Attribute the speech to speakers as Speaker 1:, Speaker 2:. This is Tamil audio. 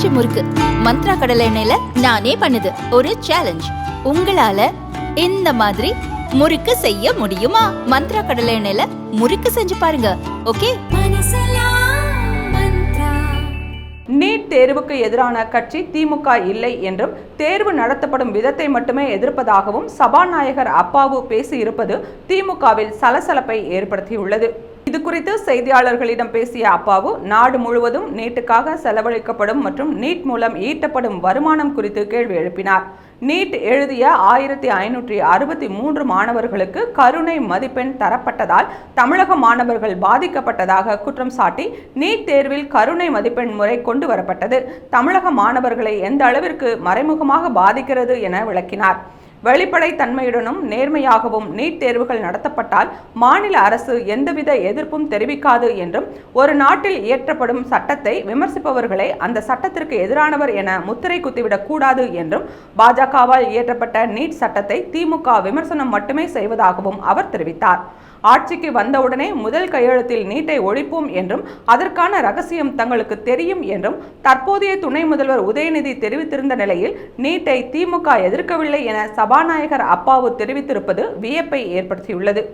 Speaker 1: பஞ்சு முறுக்கு. மந்த்ரா கடலை எண்ணெயில நானே பண்ணுது. ஒரு சேலஞ்ச் உங்களால இந்த மாதிரி முறுக்கு செய்ய முடியுமா? மந்த்ரா கடலை எண்ணெயில முறுக்கு செஞ்சு பாருங்க. ஓகே?
Speaker 2: நீட் தேர்வுக்கு எதிரான கட்சி திமுக இல்லை என்றும் தேர்வு நடத்தப்படும் விதத்தை மட்டுமே எதிர்ப்பதாகவும் சபாநாயகர் அப்பாவு பேசியிருப்பது திமுகவில் சலசலப்பை ஏற்படுத்தியுள்ளது. இது குறித்து செய்தியாளர்களிடம் பேசிய அப்பாவு நாடு முழுவதும் நீட்டுக்காக செலவழிக்கப்படும் மற்றும் நீட் மூலம் ஈட்டப்படும் வருமானம் குறித்து கேள்வி எழுப்பினார். நீட் எழுதிய ஆயிரத்தி ஐநூற்றி அறுபத்தி மூன்று மாணவர்களுக்கு கருணை மதிப்பெண் தரப்பட்டதால் தமிழக மாணவர்கள் பாதிக்கப்பட்டதாக குற்றம் சாட்டி நீட் தேர்வில் கருணை மதிப்பெண் முறை கொண்டு வரப்பட்டது. தமிழக மாணவர்களை எந்த அளவிற்கு மறைமுகமாக பாதிக்கிறது என விளக்கினார். வெளிப்படைத்தன்மையுடனும் நேர்மையாகவும் நீட் தேர்வுகள் நடத்தப்பட்டால் மாநில அரசு எந்தவித எதிர்ப்பும் தெரிவிக்காது என்றும் ஒரு நாட்டில் இயற்றப்படும் சட்டத்தை விமர்சிப்பவர்களை அந்த சட்டத்திற்கு எதிரானவர் என முத்திரை குத்திவிடக் கூடாது என்றும் பாஜகவால் இயற்றப்பட்ட நீட் சட்டத்தை திமுக விமர்சனம் மட்டுமே செய்வதாகவும் அவர் தெரிவித்தார். ஆட்சிக்கு வந்தவுடனே முதல் கையெழுத்தில் நீட்டை ஒழிப்போம் என்றும் அதற்கான ரகசியம் தங்களுக்கு தெரியும் என்றும் தற்போதைய துணை முதல்வர் உதயநிதி தெரிவித்திருந்த நிலையில் நீட்டை திமுக எதிர்க்கவில்லை என சபாநாயகர் அப்பாவு தெரிவித்திருப்பது வியப்பை ஏற்படுத்தியுள்ளது.